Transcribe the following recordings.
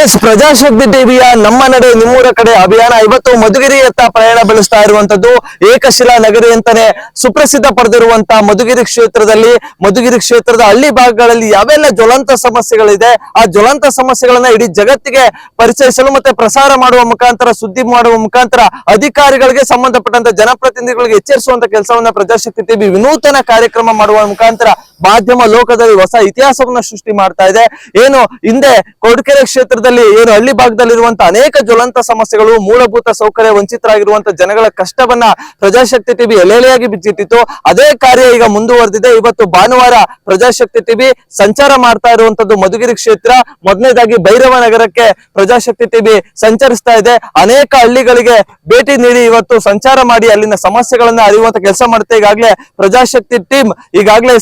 S ಪ್ರಜಾಶಕ್ತಿ ಟಿವಿಯ ನಮ್ಮ ನಡೆ ನಿಮ್ಮೂರ ಕಡೆ ಅಭಿಯಾನ. ಇವತ್ತು ಮಧುಗಿರಿಯತ್ತ ಪ್ರಯಾಣ ಬೆಳೆಸ್ತಾ ಇರುವಂತದ್ದು ಏಕಶಿಲಾ ನಗರಿ ಅಂತಾನೆ ಸುಪ್ರಸಿದ್ಧ ಪಡೆದಿರುವಂತಹ ಮಧುಗಿರಿ ಕ್ಷೇತ್ರದಲ್ಲಿ. ಮಧುಗಿರಿ ಕ್ಷೇತ್ರದ ಹಳ್ಳಿ ಭಾಗಗಳಲ್ಲಿ ಯಾವೆಲ್ಲ ಜ್ವಲಂತ ಸಮಸ್ಯೆಗಳಿದೆ, ಆ ಜ್ವಲಂತ ಸಮಸ್ಯೆಗಳನ್ನ ಇಡೀ ಜಗತ್ತಿಗೆ ಪರಿಚಯಿಸಲು ಮತ್ತೆ ಪ್ರಸಾರ ಮಾಡುವ ಮುಖಾಂತರ, ಸುದ್ದಿ ಮಾಡುವ ಮುಖಾಂತರ ಅಧಿಕಾರಿಗಳಿಗೆ ಸಂಬಂಧಪಟ್ಟಂತ ಜನಪ್ರತಿನಿಧಿಗಳಿಗೆ ಎಚ್ಚರಿಸುವಂತ ಕೆಲಸವನ್ನ ಪ್ರಜಾಶಕ್ತಿ ಟಿವಿ ವಿನೂತನ ಕಾರ್ಯಕ್ರಮ ಮಾಡುವ ಮುಖಾಂತರ ಮಾಧ್ಯಮ ಲೋಕದಲ್ಲಿ ಹೊಸ ಇತಿಹಾಸವನ್ನ ಸೃಷ್ಟಿ ಮಾಡ್ತಾ ಇದೆ. ಏನು ಹಿಂದೆ ಕೊಡಕೆರೆ ಕ್ಷೇತ್ರದಲ್ಲಿ ಏನು ಹಳ್ಳಿ ಭಾಗದಲ್ಲಿ ಇರುವಂತಹ ಅನೇಕ ಜ್ವಲಂತ ಸಮಸ್ಯೆಗಳು, ಮೂಲಭೂತ ಸೌಕರ್ಯ ವಂಚಿತರಾಗಿರುವಂತ ಜನಗಳ ಕಷ್ಟವನ್ನ ಪ್ರಜಾಶಕ್ತಿ ಟಿವಿ ಎಲೆಲೆಯಾಗಿ ಬಿಚ್ಚಿಟ್ಟಿತ್ತು. ಅದೇ ಕಾರ್ಯ ಈಗ ಮುಂದುವರೆದಿದೆ. ಇವತ್ತು ಭಾನುವಾರ ಪ್ರಜಾಶಕ್ತಿ ಟಿವಿ ಸಂಚಾರ ಮಾಡ್ತಾ ಇರುವಂತದ್ದು ಮಧುಗಿರಿ ಕ್ಷೇತ್ರ. ಮೊದಲನೇದಾಗಿ ಭೈರವ ನಗರಕ್ಕೆ ಪ್ರಜಾಶಕ್ತಿ ಟಿವಿ ಸಂಚರಿಸ್ತಾ ಇದೆ. ಅನೇಕ ಹಳ್ಳಿಗಳಿಗೆ ಭೇಟಿ ನೀಡಿ ಇವತ್ತು ಸಂಚಾರ ಮಾಡಿ ಅಲ್ಲಿನ ಸಮಸ್ಯೆಗಳನ್ನ ಅರಿಯುವಂತ ಕೆಲಸ ಮಾಡುತ್ತೆ. ಈಗಾಗಲೇ ಪ್ರಜಾಶಕ್ತಿ ಟೀಮ್ ಈಗಾಗಲೇ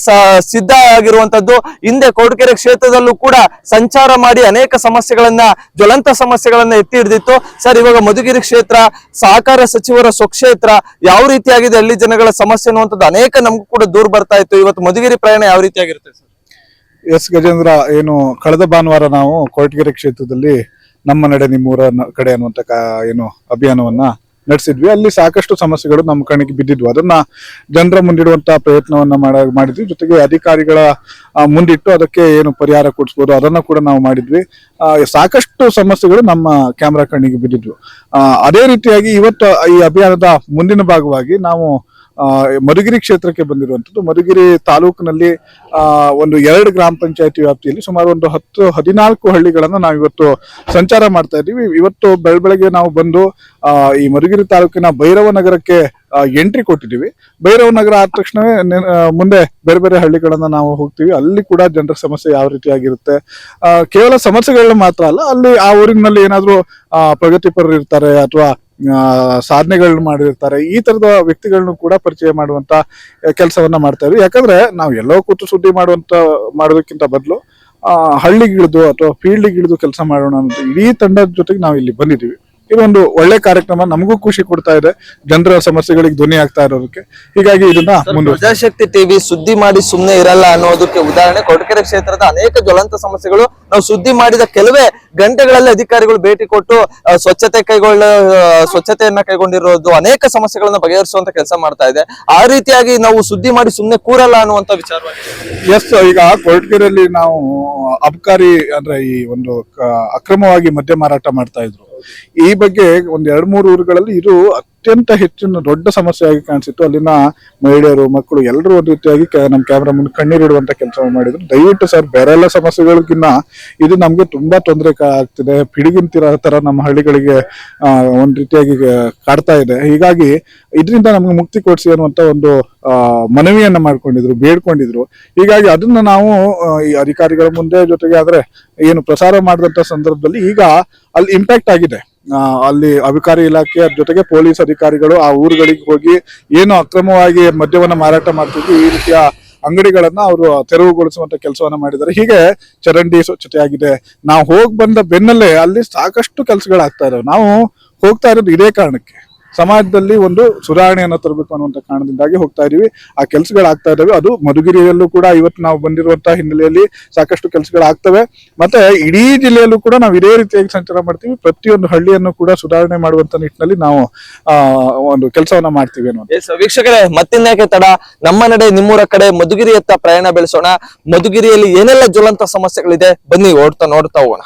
ಸಿದ್ಧ ಆಗಿರುವಂತದ್ದು ಹಿಂದೆ ಕೊರಟಗೆರೆ ಕ್ಷೇತ್ರದಲ್ಲೂ ಕೂಡ ಸಂಚಾರ ಮಾಡಿ ಅನೇಕ ಸಮಸ್ಯೆಗಳನ್ನ, ಜ್ವಲಂತ ಸಮಸ್ಯೆಗಳನ್ನ ಎತ್ತಿ ಹಿಡಿದಿತ್ತು ಸರ್, ಇವಾಗ ಮಧುಗಿರಿ ಕ್ಷೇತ್ರ, ಸಹಕಾರ ಸಚಿವರ ಸ್ವಕ್ಷೇತ್ರ ಯಾವ ರೀತಿಯಾಗಿದೆ ಹಳ್ಳಿ ಜನಗಳ ಸಮಸ್ಯೆ ಅನ್ನುವಂಥದ್ದು ಅನೇಕ ನಮಗೂ ಕೂಡ ದೂರ ಬರ್ತಾ ಇತ್ತು. ಇವತ್ತು ಮಧುಗಿರಿ ಪ್ರಯಾಣ ಯಾವ ರೀತಿಯಾಗಿರುತ್ತೆ ಸರ್? ಎಸ್ ಗಜೇಂದ್ರ, ಏನು ಕಳೆದ ಭಾನುವಾರ ನಾವು ಕೊರಟಗೆರೆ ಕ್ಷೇತ್ರದಲ್ಲಿ ನಮ್ಮ ನಡೆ ನಿಮ್ಮೂರ ಕಡೆ ಅನ್ನುವಂತ ಏನು ಅಭಿಯಾನವನ್ನ ನಡೆಸಿದ್ವಿ. ಅಲ್ಲಿ ಸಾಕಷ್ಟು ಸಮಸ್ಯೆಗಳು ನಮ್ಮ ಕಣ್ಣಿಗೆ ಬಿದ್ದಿದ್ವು. ಅದನ್ನ ಜನರ ಮುಂದಿಡುವಂತ ಪ್ರಯತ್ನವನ್ನ ಮಾಡ, ಮಾಡಿದ್ವಿ. ಜೊತೆಗೆ ಅಧಿಕಾರಿಗಳ ಮುಂದಿಟ್ಟು ಅದಕ್ಕೆ ಏನು ಪರಿಹಾರ ಕೊಡಿಸ್ಬೋದು ಅದನ್ನ ಕೂಡ ನಾವು ಮಾಡಿದ್ವಿ. ಸಾಕಷ್ಟು ಸಮಸ್ಯೆಗಳು ನಮ್ಮ ಕ್ಯಾಮ್ರಾ ಕಣ್ಣಿಗೆ ಬಿದ್ದಿದ್ವು. ಅದೇ ರೀತಿಯಾಗಿ ಇವತ್ತು ಈ ಅಭಿಯಾನದ ಮುಂದಿನ ಭಾಗವಾಗಿ ನಾವು ಮಧುಗಿರಿ ಕ್ಷೇತ್ರಕ್ಕೆ ಬಂದಿರುವಂತದ್ದು ಮಧುಗಿರಿ ತಾಲೂಕಿನಲ್ಲಿ ಒಂದು ಎರಡು ಗ್ರಾಮ ಪಂಚಾಯತಿ ವ್ಯಾಪ್ತಿಯಲ್ಲಿ ಸುಮಾರು ಒಂದು ಹತ್ತು, ಹದಿನಾಲ್ಕು ಹಳ್ಳಿಗಳನ್ನು ನಾವು ಇವತ್ತು ಸಂಚಾರ ಮಾಡ್ತಾ ಇದ್ದೀವಿ. ಇವತ್ತು ಬೆಳಬೆಳಗ್ಗೆ ನಾವು ಬಂದು ಈ ಮಧುಗಿರಿ ತಾಲೂಕಿನ ಭೈರವ ನಗರಕ್ಕೆ ಎಂಟ್ರಿ ಕೊಟ್ಟಿದ್ದೀವಿ. ಭೈರವ ನಗರ ಆದ ತಕ್ಷಣವೇ ಮುಂದೆ ಬೇರೆ ಬೇರೆ ಹಳ್ಳಿಗಳನ್ನ ನಾವು ಹೋಗ್ತೀವಿ. ಅಲ್ಲಿ ಕೂಡ ಜನರ ಸಮಸ್ಯೆ ಯಾವ ರೀತಿಯಾಗಿರುತ್ತೆ? ಕೇವಲ ಸಮಸ್ಯೆಗಳನ್ನ ಮಾತ್ರ ಅಲ್ಲ, ಅಲ್ಲಿ ಆ ಊರಿನಲ್ಲಿ ಏನಾದರೂ ಪ್ರಗತಿಪರರು ಇರ್ತಾರೆ ಅಥವಾ ಸಾಧನೆಗಳನ್ನ ಮಾಡಿರ್ತಾರೆ. ಈ ತರದ ವ್ಯಕ್ತಿಗಳನ್ನು ಕೂಡ ಪರಿಚಯ ಮಾಡುವಂತ ಕೆಲಸವನ್ನ ಮಾಡ್ತಾ ಇದ್ವಿ ಯಾಕಂದ್ರೆ ನಾವು ಎಲ್ಲೋ ಕೂತು ಸುದ್ದಿ ಮಾಡುವಂತ, ಮಾಡೋದಕ್ಕಿಂತ ಬದಲು ಹಳ್ಳಿಗಿಳಿದು ಅಥವಾ ಫೀಲ್ಡ್ಗಿಳಿದು ಕೆಲಸ ಮಾಡೋಣ ಅಂತ ಇಡೀ ತಂಡದ ಜೊತೆಗೆ ನಾವು ಇಲ್ಲಿ ಬಂದಿದ್ದೀವಿ ಇದೊಂದು ಒಳ್ಳೆ ಕಾರ್ಯಕ್ರಮ. ನಮಗೂ ಖುಷಿ ಕೊಡ್ತಾ ಇದೆ. ಜನರ ಸಮಸ್ಯೆಗಳಿಗೆ ಧ್ವನಿ ಆಗ್ತಾ ಇರೋದಕ್ಕೆ. ಹೀಗಾಗಿ ಇದನ್ನ ಮುಂದೆ ಪ್ರಜಾಶಕ್ತಿ ಟಿವಿ ಸುದ್ದಿ ಮಾಡಿ ಸುಮ್ಮನೆ ಇರಲ್ಲ ಅನ್ನೋದಕ್ಕೆ ಉದಾಹರಣೆ. ಕೊರಟಗೆರೆ ಕ್ಷೇತ್ರದ ಅನೇಕ ಜ್ವಲಂತ ಸಮಸ್ಯೆಗಳು ನಾವು ಸುದ್ದಿ ಮಾಡಿದ ಕೆಲವೇ ಗಂಟೆಗಳಲ್ಲಿ ಅಧಿಕಾರಿಗಳು ಭೇಟಿ ಕೊಟ್ಟು ಸ್ವಚ್ಛತೆ ಕೈಗೊಳ್ಳ ಸ್ವಚ್ಛತೆಯನ್ನ ಕೈಗೊಂಡಿರೋದು ಅನೇಕ ಸಮಸ್ಯೆಗಳನ್ನ ಬಗೆಹರಿಸುವಂತ ಕೆಲಸ ಮಾಡ್ತಾ ಇದೆ. ಆ ರೀತಿಯಾಗಿ ನಾವು ಸುದ್ದಿ ಮಾಡಿ ಸುಮ್ಮನೆ ಕೂರಲ್ಲ ಅನ್ನುವಂತ ವಿಚಾರ ಎಸ್ ಈಗ ಕೊರಟಗೆರೆಯಲ್ಲಿ ನಾವು ಅಬಕಾರಿ ಅಂದ್ರೆ ಈ ಒಂದು ಅಕ್ರಮವಾಗಿ ಮದ್ಯ ಮಾರಾಟ ಮಾಡ್ತಾ ಇದ್ರು. ಈ ಬಗ್ಗೆ ಒಂದ್ ಎರಡ್ ಮೂರು ಊರುಗಳಲ್ಲಿ ಇದು ಅತ್ಯಂತ ಹೆಚ್ಚಿನ ದೊಡ್ಡ ಸಮಸ್ಯೆಯಾಗಿ ಕಾಣಿಸಿತ್ತು. ಅಲ್ಲಿನ ಮಹಿಳೆಯರು, ಮಕ್ಕಳು ಎಲ್ಲರೂ ಒಂದು ರೀತಿಯಾಗಿ ನಮ್ಮ ನಮ್ ಕ್ಯಾಮ್ರಾ ಮುಂದೆ ಕಣ್ಣೀರಿಡುವಂತ ಕೆಲಸ ಮಾಡಿದ್ರು. ದಯವಿಟ್ಟು ಸರ್ ಬೇರೆಲ್ಲ ಸಮಸ್ಯೆಗಳಿಗಿನ್ನ ಇದು ನಮ್ಗೆ ತುಂಬಾ ತೊಂದರೆ ಆಗ್ತಿದೆ. ಪಿಡಿಗಿನ ತರ ನಮ್ಮ ಹಳ್ಳಿಗಳಿಗೆ ಒಂದು ರೀತಿಯಾಗಿ ಕಾಡ್ತಾ ಇದೆ. ಹೀಗಾಗಿ ಇದರಿಂದ ನಮ್ಗೆ ಮುಕ್ತಿ ಕೊಡಿಸಿ ಅನ್ನುವಂತ ಒಂದು ಮನವಿಯನ್ನ ಮಾಡ್ಕೊಂಡಿದ್ರು, ಬೇಡ್ಕೊಂಡಿದ್ರು. ಹೀಗಾಗಿ ಅದನ್ನ ನಾವು ಈ ಅಧಿಕಾರಿಗಳ ಮುಂದೆ ಜೊತೆಗೆ ಆದ್ರೆ ಏನು ಪ್ರಸಾರ ಮಾಡಿದಂತ ಸಂದರ್ಭದಲ್ಲಿ ಈಗ ಅಲ್ಲಿ ಇಂಪ್ಯಾಕ್ಟ್ ಆಗಿದೆ. ಅಲ್ಲಿ ಅಬಕಾರಿ ಇಲಾಖೆಯ ಜೊತೆಗೆ ಪೊಲೀಸ್ ಅಧಿಕಾರಿಗಳು ಆ ಊರುಗಳಿಗೆ ಹೋಗಿ ಏನು ಅಕ್ರಮವಾಗಿ ಮದ್ಯವನ್ನು ಮಾರಾಟ ಮಾಡ್ತಿದ್ವಿ, ಈ ರೀತಿಯ ಅಂಗಡಿಗಳನ್ನ ಅವರು ತೆರವುಗೊಳಿಸುವಂತ ಕೆಲಸವನ್ನ ಮಾಡಿದ್ದಾರೆ. ಹೀಗೆ ಚರಂಡಿ ಸ್ವಚ್ಛತೆ ಆಗಿದೆ ನಾವು ಹೋಗಿ ಬಂದ ಬೆನ್ನಲ್ಲೇ ಅಲ್ಲಿ ಸಾಕಷ್ಟು ಕೆಲಸಗಳಾಗ್ತಾ ಇದಾವೆ. ನಾವು ಹೋಗ್ತಾ ಇರೋದು ಇದೇ ಕಾರಣಕ್ಕೆ. ಸಮಾಜದಲ್ಲಿ ಒಂದು ಸುಧಾರಣೆಯನ್ನು ತರಬೇಕು ಅನ್ನುವಂತ ಕಾರಣದಿಂದಾಗಿ ಹೋಗ್ತಾ ಇದೀವಿ. ಆ ಕೆಲಸಗಳಾಗ್ತಾ ಇದಾವೆ ಅದು ಮಧುಗಿರಿಯಲ್ಲೂ ಕೂಡ ಇವತ್ತು ನಾವು ಬಂದಿರುವಂತಹ ಹಿನ್ನೆಲೆಯಲ್ಲಿ ಸಾಕಷ್ಟು ಕೆಲಸಗಳಾಗ್ತವೆ. ಮತ್ತೆ ಇಡೀ ಜಿಲ್ಲೆಯಲ್ಲೂ ಕೂಡ ನಾವು ಇದೇ ರೀತಿಯಾಗಿ ಸಂಚಾರ ಮಾಡ್ತೀವಿ. ಪ್ರತಿಯೊಂದು ಹಳ್ಳಿಯನ್ನು ಕೂಡ ಸುಧಾರಣೆ ಮಾಡುವಂತ ನಿಟ್ಟಿನಲ್ಲಿ ನಾವು ಒಂದು ಕೆಲಸವನ್ನ ಮಾಡ್ತೀವಿ ಅನ್ನೋದು ವೀಕ್ಷಕರೇ, ಮತ್ತಿನ್ಯಾಕೆ ತಡ? ನಮ್ಮ ನಡೆ ನಿಮ್ಮೂರ ಕಡೆ ಮಧುಗಿರಿಯತ್ತ ಪ್ರಯಾಣ ಬೆಳೆಸೋಣ. ಮಧುಗಿರಿಯಲ್ಲಿ ಏನೆಲ್ಲ ಜ್ವಲಂತ ಸಮಸ್ಯೆಗಳಿದೆ? ಬನ್ನಿ ಓಡ್ತಾ ನೋಡ್ತಾ ಹೋಗೋಣ.